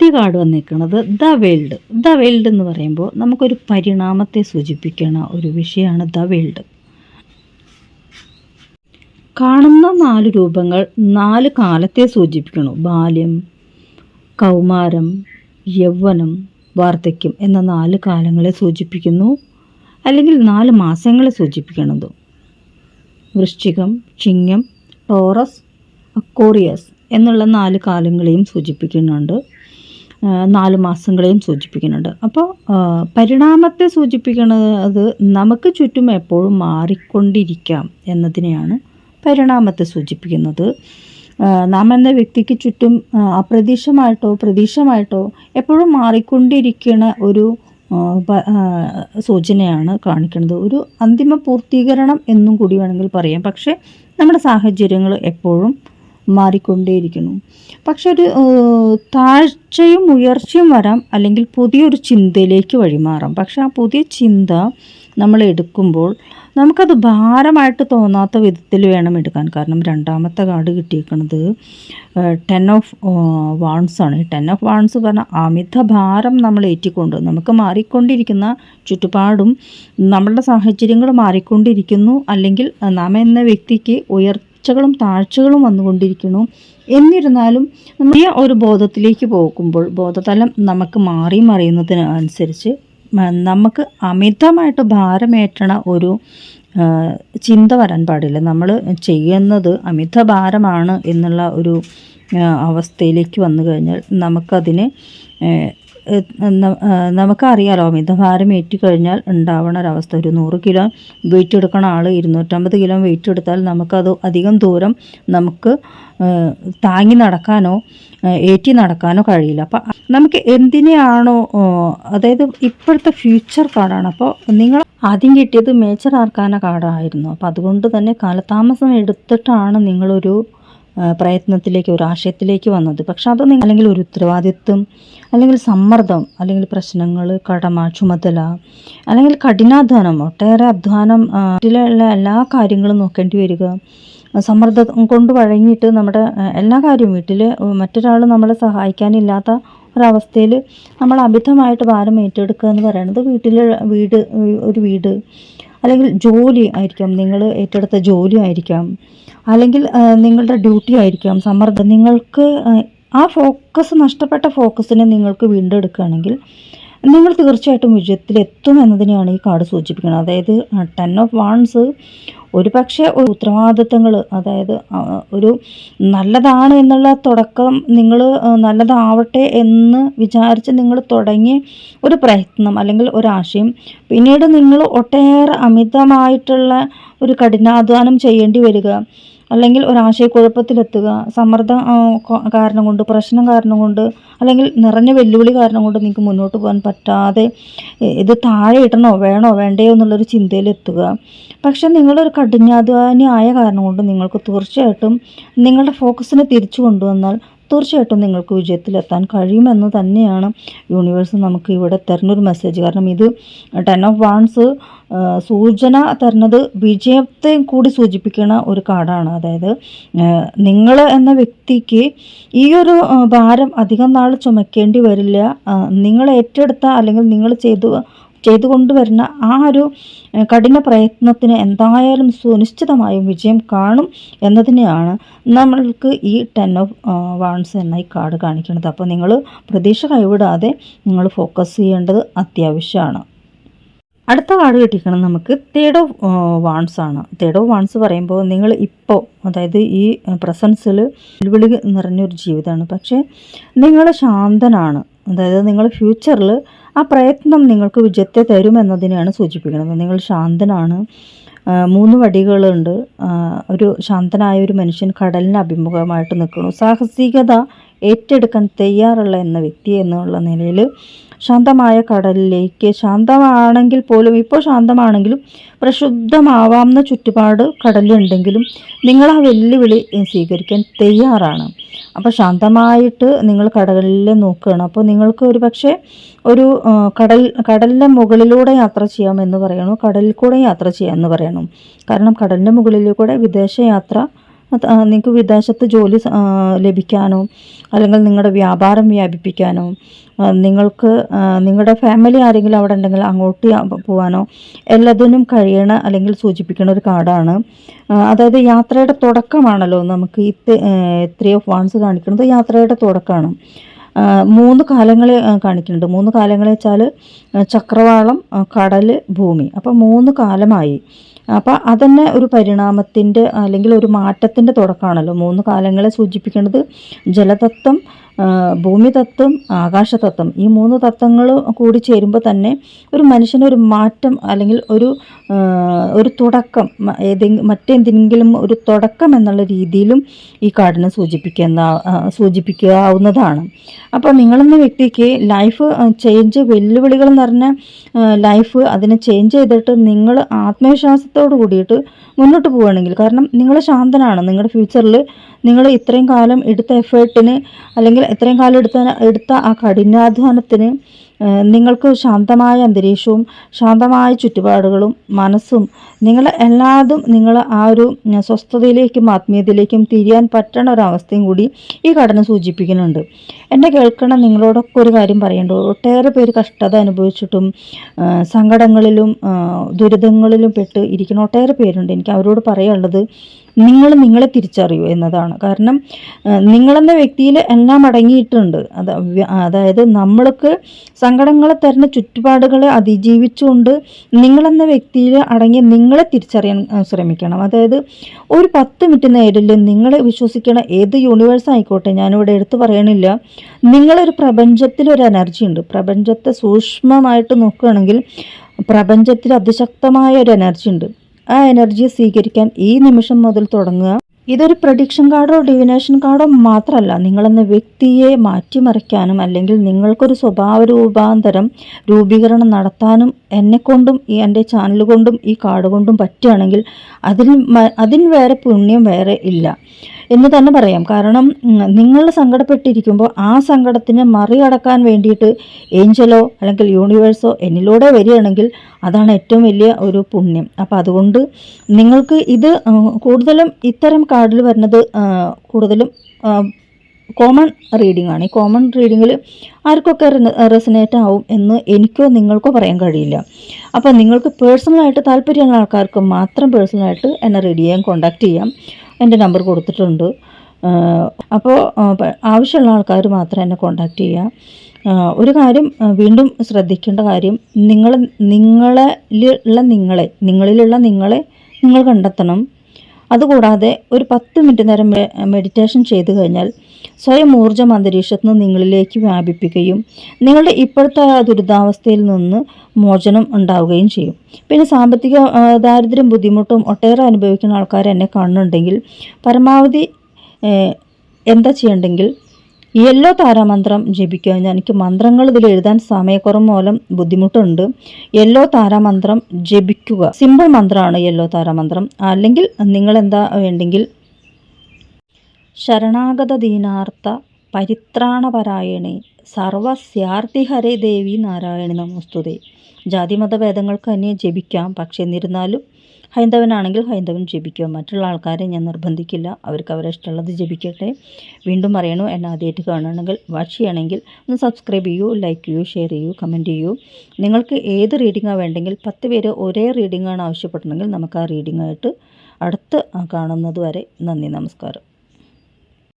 ആദ്യ കാർഡ് വന്നിരിക്കുന്നത് the world. The world എന്ന് പറയുമ്പോൾ നമുക്കൊരു പരിണാമത്തെ സൂചിപ്പിക്കുന്ന ഒരു വിഷയമാണ് ദ വേൾഡ്. കാണുന്ന നാല് രൂപങ്ങൾ നാല് കാലത്തെ സൂചിപ്പിക്കുന്നു ബാല്യം കൗമാരം യൗവനം വാർദ്ധക്യം എന്ന നാല് കാലങ്ങളെ സൂചിപ്പിക്കുന്നു. അല്ലെങ്കിൽ നാല് മാസങ്ങളെ സൂചിപ്പിക്കുന്നത് വൃശ്ചികം ചിങ്ങം ടോറസ് അക്കോറിയസ് എന്നുള്ള നാല് കാലങ്ങളെയും സൂചിപ്പിക്കുന്നുണ്ട്. നാല് മാസങ്ങളെയും സൂചിപ്പിക്കുന്നുണ്ട്. അപ്പോൾ പരിണാമത്തെ സൂചിപ്പിക്കുന്നത് അത് നമുക്ക് ചുറ്റും എപ്പോഴും മാറിക്കൊണ്ടിരിക്കാം എന്നതിനെയാണ് പരിണാമത്തെ സൂചിപ്പിക്കുന്നത്. നാം എന്ന വ്യക്തിക്ക് ചുറ്റും അപ്രതീക്ഷമായിട്ടോ പ്രതീക്ഷമായിട്ടോ എപ്പോഴും മാറിക്കൊണ്ടിരിക്കുന്ന ഒരു സൂചനയാണ് കാണിക്കുന്നത്. ഒരു അന്തിമ പൂർത്തീകരണം എന്നും കൂടി വേണമെങ്കിൽ പറയാം. പക്ഷേ നമ്മുടെ സാഹചര്യങ്ങൾ എപ്പോഴും മാറിക്കൊണ്ടേയിരിക്കുന്നു. പക്ഷെ ഒരു താഴ്ചയും ഉയർച്ചയും വരാം അല്ലെങ്കിൽ പുതിയൊരു ചിന്തയിലേക്ക് വഴിമാറാം. പക്ഷെ ആ പുതിയ ചിന്ത നമ്മൾ എടുക്കുമ്പോൾ നമുക്കത് ഭാരമായിട്ട് തോന്നാത്ത വിധത്തിൽ വേണം എടുക്കാൻ. കാരണം രണ്ടാമത്തെ കാർഡ് കിട്ടിയിരിക്കുന്നത് ടെൻ ഓഫ് വാൺസ് ആണ്. ഈ ടെൻ ഓഫ് വാൺസ് പറഞ്ഞാൽ അമിത ഭാരം നമ്മൾ ഏറ്റിക്കൊണ്ട് നമുക്ക് മാറിക്കൊണ്ടിരിക്കുന്ന ചുറ്റുപാടും നമ്മളുടെ സാഹചര്യങ്ങൾ മാറിക്കൊണ്ടിരിക്കുന്നു. അല്ലെങ്കിൽ നാം എന്ന വ്യക്തിക്ക് ഉയർച്ചകളും താഴ്ചകളും വന്നുകൊണ്ടിരിക്കുന്നു. എന്നിരുന്നാലും നമ്മൾ ഒരു ബോധത്തിലേക്ക് പോകുമ്പോൾ ബോധതലം നമുക്ക് മാറി മറിയുന്നതിന് അനുസരിച്ച് നമുക്ക് അമിതമായിട്ട് ഭാരമേറ്റണ ഒരു ചിന്ത വരാൻ പാടില്ല. നമ്മൾ ചെയ്യുന്നത് അമിത ഭാരമാണ് എന്നുള്ള ഒരു അവസ്ഥയിലേക്ക് വന്നു കഴിഞ്ഞാൽ നമുക്കതിനെ നമുക്കറിയാലോ അമിതഭാരം ഏറ്റുകഴിഞ്ഞാൽ ഉണ്ടാവണ ഒരവസ്ഥ. ഒരു നൂറ് കിലോ വെയിറ്റ് എടുക്കണ ആൾ ഇരുന്നൂറ്റമ്പത് കിലോ വെയിറ്റ് എടുത്താൽ നമുക്കത് അധികം ദൂരം നമുക്ക് താങ്ങി നടക്കാനോ ഏറ്റി നടക്കാനോ കഴിയില്ല. അപ്പോൾ നമുക്ക് എന്തിനെയാണോ അതായത് ഇപ്പോഴത്തെ ഫ്യൂച്ചർ കാർഡാണ് അപ്പോൾ നിങ്ങൾ ആദ്യം കിട്ടിയത് മേജർ ആർക്കാന കാർഡായിരുന്നു അപ്പോൾ അതുകൊണ്ട് തന്നെ കാലതാമസം എടുത്തിട്ടാണ് നിങ്ങളൊരു പ്രയത്നത്തിലേക്ക് ഒരു ആശയത്തിലേക്ക് വന്നത്. പക്ഷെ അത് അല്ലെങ്കിൽ ഒരു ഉത്തരവാദിത്വം അല്ലെങ്കിൽ സമ്മർദ്ദം അല്ലെങ്കിൽ പ്രശ്നങ്ങൾ കടമ ചുമതല അല്ലെങ്കിൽ കഠിനാധ്വാനം ഒട്ടേറെ അധ്വാനം ഇതിലുള്ള എല്ലാ കാര്യങ്ങളും നോക്കേണ്ടി വരിക. സമ്മർദ്ദം കൊണ്ട് വഴങ്ങിയിട്ട് നമ്മുടെ എല്ലാ കാര്യവും വീട്ടിൽ മറ്റൊരാൾ നമ്മളെ സഹായിക്കാനില്ലാത്ത ഒരവസ്ഥയിൽ നമ്മൾ അമിതമായിട്ട് ഭാരം ഏറ്റെടുക്കുക എന്ന് പറയുന്നത് വീട്ടിൽ വീട് ഒരു വീട് അല്ലെങ്കിൽ ജോലി ആയിരിക്കാം. നിങ്ങൾ ഏറ്റെടുത്ത ജോലി ആയിരിക്കാം. അല്ലെങ്കിൽ നിങ്ങളുടെ ഡ്യൂട്ടി ആയിരിക്കാം സമ്മർദ്ദം. നിങ്ങൾക്ക് ആ, ഫോക്കസ് നഷ്ടപ്പെട്ട ഫോക്കസിനെ നിങ്ങൾക്ക് വീണ്ടെടുക്കുകയാണെങ്കിൽ നിങ്ങൾ തീർച്ചയായിട്ടും വിജയത്തിലെത്തും എന്നതിനെയാണ് ഈ കാർഡ് സൂചിപ്പിക്കുന്നത്. അതായത് ടെൻ ഓഫ് വാൺസ് ഒരു പക്ഷേ ഒരു ഉത്തരവാദിത്തങ്ങൾ അതായത് ഒരു നല്ലതാണ് എന്നുള്ള തുടക്കം നിങ്ങൾ നല്ലതാവട്ടെ എന്ന് വിചാരിച്ച് നിങ്ങൾ തുടങ്ങി ഒരു പ്രയത്നം അല്ലെങ്കിൽ ഒരാശയം പിന്നീട് നിങ്ങൾ ഒട്ടേറെ അമിതമായിട്ടുള്ള ഒരു കഠിനാധ്വാനം ചെയ്യേണ്ടി വരിക. അല്ലെങ്കിൽ ഒരാശയക്കുഴപ്പത്തിലെത്തുക സമ്മർദ്ദം കാരണം കൊണ്ട് പ്രശ്നം കാരണം കൊണ്ട് അല്ലെങ്കിൽ നിറഞ്ഞ വെല്ലുവിളി കാരണം കൊണ്ട് നിങ്ങൾക്ക് മുന്നോട്ട് പോകാൻ പറ്റാതെ ഇത് താഴെ ഇടണോ വേണോ വേണ്ടയോ എന്നുള്ളൊരു ചിന്തയിലെത്തുക. പക്ഷെ നിങ്ങളൊരു കഠിനാധ്വാനി ആയ കാരണം കൊണ്ട് നിങ്ങൾക്ക് തീർച്ചയായിട്ടും നിങ്ങളുടെ ഫോക്കസിനെ തിരിച്ചു കൊണ്ടുവന്നാൽ തീർച്ചയായിട്ടും നിങ്ങൾക്ക് വിജയത്തിലെത്താൻ കഴിയുമെന്ന് തന്നെയാണ് യൂണിവേഴ്സ് നമുക്ക് ഇവിടെ തരുന്നൊരു മെസ്സേജ് കാരണം ഇത് ടെൻ ഓഫ് വാൺസ് സൂചന തരുന്നത് വിജയത്തെ കൂടി സൂചിപ്പിക്കുന്ന ഒരു കാർഡാണ് അതായത് നിങ്ങൾ എന്ന വ്യക്തിക്ക് ഈ ഒരു ഭാരം അധികം നാൾ ചുമക്കേണ്ടി വരില്ല. നിങ്ങൾ ഏറ്റെടുത്ത അല്ലെങ്കിൽ നിങ്ങൾ ചെയ്തു ചെയ്തുകൊണ്ടുവരുന്ന ആ ഒരു കഠിന പ്രയത്നത്തിന് എന്തായാലും സുനിശ്ചിതമായും വിജയം കാണും എന്നതിനെയാണ് നമ്മൾക്ക് ഈ ടെൻ ഓഫ് വാൺസ് എന്ന ഈ കാർഡ് കാണിക്കുന്നത്. അപ്പോൾ നിങ്ങൾ പ്രതീക്ഷ കൈവിടാതെ നിങ്ങൾ ഫോക്കസ് ചെയ്യേണ്ടത് അത്യാവശ്യമാണ്. അടുത്ത കാർഡ് കിട്ടിക്കണം നമുക്ക് തേർഡ് ഓഫ് വാൺസ് ആണ്. തേർഡ് ഓഫ് വാൺസ് പറയുമ്പോൾ നിങ്ങൾ ഇപ്പോൾ അതായത് ഈ പ്രസൻസിൽ വെല്ലുവിളി നിറഞ്ഞൊരു ജീവിതമാണ്. പക്ഷേ നിങ്ങൾ ശാന്തനാണ്. അതായത് നിങ്ങൾ ഫ്യൂച്ചറിൽ ആ പ്രയത്നം നിങ്ങൾക്ക് വിജയത്തെ തരുമെന്നതിനെയാണ് സൂചിപ്പിക്കുന്നത്. നിങ്ങൾ ശാന്തനാണ്. മൂന്ന് വടികളുണ്ട്. ഒരു ശാന്തനായ ഒരു മനുഷ്യൻ കടലിന് അഭിമുഖമായിട്ട് നിൽക്കുന്നു. സാഹസികത ഏറ്റെടുക്കാൻ തയ്യാറുള്ള എന്ന വ്യക്തി എന്നുള്ള നിലയിൽ ശാന്തമായ കടലിലേക്ക് ശാന്തമാണെങ്കിൽ പോലും ഇപ്പോൾ ശാന്തമാണെങ്കിലും പ്രക്ഷുബ്ധമാവാവുന്ന ചുറ്റുപാട് കടലുണ്ടെങ്കിലും നിങ്ങൾ ആ വെല്ലുവിളി സ്വീകരിക്കാൻ തയ്യാറാണ്. അപ്പോൾ ശാന്തമായിട്ട് നിങ്ങൾ കടലിൽ നോക്കുകയാണ്. അപ്പോൾ നിങ്ങൾക്ക് ഒരു പക്ഷേ ഒരു കടൽ കടലിന്റെ മുകളിലൂടെ യാത്ര ചെയ്യാമെന്ന് പറയണു? കടലിൽ കൂടെ യാത്ര ചെയ്യാമെന്ന് പറയണം? കാരണം കടലിന്റെ മുകളിലൂടെ വിദേശ യാത്ര നിങ്ങൾക്ക് വിദേശത്ത് ജോലി ലഭിക്കാനോ അല്ലെങ്കിൽ നിങ്ങളുടെ വ്യാപാരം വ്യാപിപ്പിക്കാനോ നിങ്ങൾക്ക് നിങ്ങളുടെ ഫാമിലി ആരെങ്കിലും അവിടെ ഉണ്ടെങ്കിൽ അങ്ങോട്ട് പോകാനോ എല്ലാത്തിനും കഴിയണ അല്ലെങ്കിൽ സൂചിപ്പിക്കുന്ന ഒരു കാർഡാണ്. അതായത് യാത്രയുടെ തുടക്കമാണല്ലോ നമുക്ക് ഈ ത്രീ ഓഫ് വാൺസ് കാണിക്കുന്നത്. യാത്രയുടെ തുടക്കമാണ്. മൂന്ന് കാലങ്ങളെ കാണിക്കുന്നുണ്ട്. മൂന്ന് കാലങ്ങളെ വെച്ചാൽ ചക്രവാളം കടൽ ഭൂമി. അപ്പം മൂന്ന് കാലമായി. അപ്പം അതന്നെ ഒരു പരിണാമത്തിന്റെ അല്ലെങ്കിൽ ഒരു മാറ്റത്തിന്റെ തുടക്കമാണല്ലോ. മൂന്ന് കാലങ്ങളെ സൂചിപ്പിക്കുന്നത് ജലതത്വം ആ, ഭൂമിതത്വം ആകാശതത്വം ഈ മൂന്ന് തത്വങ്ങൾ കൂടി ചേരുമ്പോൾ തന്നെ ഒരു മനുഷ്യനൊരു മാറ്റം അല്ലെങ്കിൽ ഒരു ഒരു തുടക്കം ഏതെങ്കിലും മറ്റെന്തെങ്കിലും ഒരു തുടക്കം എന്നുള്ള രീതിയിലും ഈ കാർഡിനെ സൂചിപ്പിക്കുന്ന സൂചിപ്പിക്കാവുന്നതാണ്. അപ്പോൾ നിങ്ങളെന്ന വ്യക്തിക്ക് ലൈഫ് ചേഞ്ച് വെല്ലുവിളികൾ എന്ന് പറഞ്ഞ ലൈഫ് അതിനെ ചേഞ്ച് ചെയ്തിട്ട് നിങ്ങൾ ആത്മവിശ്വാസത്തോട് കൂടിയിട്ട് മുന്നോട്ട് പോവുകയാണെങ്കിൽ കാരണം നിങ്ങൾ ശാന്തനാണ് നിങ്ങളുടെ ഫ്യൂച്ചറിൽ നിങ്ങൾ ഇത്രയും കാലം എടുത്ത എഫേർട്ടിന് അല്ലെങ്കിൽ ഇത്രയും കാലം എടുത്ത എടുത്ത ആ കഠിനാധ്വാനത്തിന് നിങ്ങൾക്ക് ശാന്തമായ അന്തരീക്ഷവും ശാന്തമായ ചുറ്റുപാടുകളും മനസ്സും നിങ്ങൾ എല്ലാതും നിങ്ങൾ ആ ഒരു സ്വസ്ഥതയിലേക്കും ആത്മീയതയിലേക്കും തിരിയാൻ പറ്റണ ഒരവസ്ഥയും കൂടി ഈ ഘടന സൂചിപ്പിക്കുന്നുണ്ട്. എന്നെ കേൾക്കണ നിങ്ങളോടൊക്കെ ഒരു കാര്യം പറയേണ്ട ഒട്ടേറെ പേര് കഷ്ടത അനുഭവിച്ചിട്ടും സങ്കടങ്ങളിലും ദുരിതങ്ങളിലും പെട്ട് ഇരിക്കുന്ന ഒട്ടേറെ പേരുണ്ട്. എനിക്ക് അവരോട് പറയാനുള്ളത് നിങ്ങൾ നിങ്ങളെ തിരിച്ചറിയൂ എന്നതാണ്. കാരണം നിങ്ങളെന്ന വ്യക്തിയിൽ എല്ലാം അടങ്ങിയിട്ടുണ്ട്. അത് അതായത് നമ്മൾക്ക് സങ്കടങ്ങളെ തരുന്ന ചുറ്റുപാടുകളെ അതിജീവിച്ചുകൊണ്ട് നിങ്ങളെന്ന വ്യക്തിയിൽ അടങ്ങിയ നിങ്ങളെ തിരിച്ചറിയാൻ ശ്രമിക്കണം. അതായത് ഒരു പത്ത് മിനിറ്റ് നേരിൽ നിങ്ങളെ വിശ്വസിക്കണ ഏത് യൂണിവേഴ്സ് ആയിക്കോട്ടെ ഞാനിവിടെ എടുത്തു പറയണില്ല. നിങ്ങളൊരു പ്രപഞ്ചത്തിൽ ഒരു എനർജി ഉണ്ട്. പ്രപഞ്ചത്തെ സൂക്ഷ്മമായിട്ട് നോക്കുകയാണെങ്കിൽ പ്രപഞ്ചത്തിൽ അതിശക്തമായ ഒരു എനർജി ഉണ്ട്. ആ എനർജി സ്വീകരിക്കാൻ ഈ നിമിഷം മുതൽ തുടങ്ങുക. ഇതൊരു പ്രഡിക്ഷൻ കാർഡോ ഡിവിനേഷൻ കാർഡോ മാത്രമല്ല നിങ്ങളെന്ന വ്യക്തിയെ മാറ്റിമറിക്കാനും അല്ലെങ്കിൽ നിങ്ങൾക്കൊരു സ്വഭാവ രൂപാന്തരം രൂപീകരണം നടത്താനും എന്നെക്കൊണ്ടും ഈ എന്റെ ചാനൽ കൊണ്ടും ഈ കാർഡ് കൊണ്ടും പറ്റുകയാണെങ്കിൽ അതിൽ അതിന് വേറെ പുണ്യം വേറെ ഇല്ല. എന്ന് തന്നെ പറയാം. കാരണം നിങ്ങൾ സങ്കടപ്പെട്ടിരിക്കുമ്പോൾ ആ സങ്കടത്തിനെ മറികടക്കാൻ വേണ്ടിയിട്ട് ഏഞ്ചലോ അല്ലെങ്കിൽ യൂണിവേഴ്സോ എന്നിലൂടെ വരികയാണെങ്കിൽ അതാണ് ഏറ്റവും വലിയ ഒരു പുണ്യം. അപ്പോൾ അതുകൊണ്ട് നിങ്ങൾക്ക് ഇത് കൂടുതലും ഇത്തരം കാർഡിൽ വരുന്നത് കൂടുതലും കോമൺ റീഡിംഗ് ആണ്. ഈ കോമൺ റീഡിങ്ങിൽ ആർക്കൊക്കെ റെസനേറ്റ് ആവും എന്ന് എനിക്കോ നിങ്ങൾക്കോ പറയാൻ കഴിയില്ല. അപ്പോൾ നിങ്ങൾക്ക് പേഴ്സണലായിട്ട് താല്പര്യമുള്ള ആൾക്കാർക്ക് മാത്രം പേഴ്സണലായിട്ട് എന്നെ റീഡ് ചെയ്യാൻ കോൺടാക്റ്റ് ചെയ്യാം. എന്റെ നമ്പർ കൊടുത്തിട്ടുണ്ട്. അപ്പോൾ ആവശ്യമുള്ള ആൾക്കാർ മാത്രം എന്നെ കോൺടാക്റ്റ് ചെയ്യുക. ഒരു കാര്യം വീണ്ടും ശ്രദ്ധിക്കേണ്ട കാര്യം നിങ്ങൾ നിങ്ങളിലുള്ള നിങ്ങളെ നിങ്ങളിലുള്ള നിങ്ങളെ നിങ്ങൾ കണ്ടെത്തണം. അതുകൂടാതെ ഒരു പത്ത് മിനിറ്റ് നേരം മെഡിറ്റേഷൻ ചെയ്തു കഴിഞ്ഞാൽ സ്വയം ഊർജം അന്തരീക്ഷത്തിൽ നിന്ന് നിങ്ങളിലേക്ക് വ്യാപിപ്പിക്കുകയും നിങ്ങളുടെ ഇപ്പോഴത്തെ ദുരിതാവസ്ഥയിൽ നിന്ന് മോചനം ഉണ്ടാവുകയും ചെയ്യും. പിന്നെ സാമ്പത്തിക ദാരിദ്ര്യം ബുദ്ധിമുട്ടും ഒട്ടേറെ അനുഭവിക്കുന്ന ആൾക്കാർ എന്നെ കാണുന്നുണ്ടെങ്കിൽ പരമാവധി എന്താ ചെയ്യണ്ടെങ്കിൽ യെല്ലോ താരാമന്ത്രം ജപിക്കുക. ഞാൻ എനിക്ക് മന്ത്രങ്ങൾ ഇതിൽ എഴുതാൻ സമയക്കുറവ് മൂലം ബുദ്ധിമുട്ടുണ്ട്. യെല്ലോ താരാമന്ത്രം ജപിക്കുക. സിമ്പിൾ മന്ത്രമാണ് യെല്ലോ താരാമന്ത്രം. അല്ലെങ്കിൽ നിങ്ങൾ എന്താ വേണ്ടെങ്കിൽ ശരണാഗത ദീനാർത്ഥ പരിത്രാണപരായണേ. സർവസ്യാർത്തിഹരേ ദേവി നാരായണി നമസ്തുതേ. ജാതിമത ഭേദങ്ങൾക്ക് തന്നെ ജപിക്കാം പക്ഷേ എന്നിരുന്നാലും ഹൈന്ദവനാണെങ്കിൽ ഹൈന്ദവൻ ജപിക്കുക മറ്റുള്ള ആൾക്കാരെ ഞാൻ നിർബന്ധിക്കില്ല. അവർക്ക് അവരെ ഇഷ്ടമുള്ളത് ജപിക്കട്ടെ. വീണ്ടും പറയണു എന്നെ ആദ്യമായിട്ട് കാണുകയാണെങ്കിൽ വാച്ച് ചെയ്യണമെങ്കിൽ ഒന്ന് സബ്സ്ക്രൈബ് ചെയ്യൂ ലൈക്ക് ചെയ്യൂ ഷെയർ ചെയ്യൂ കമന്റ് ചെയ്യൂ. നിങ്ങൾക്ക് ഏത് റീഡിങ്ങാണ് വേണ്ടെങ്കിൽ പത്ത് പേര് ഒരേ റീഡിങ്ങാണ് ആവശ്യപ്പെടണമെങ്കിൽ നമുക്ക് ആ റീഡിങ്ങായിട്ട് അടുത്ത് കാണുന്നത് വരെ നന്ദി നമസ്കാരം.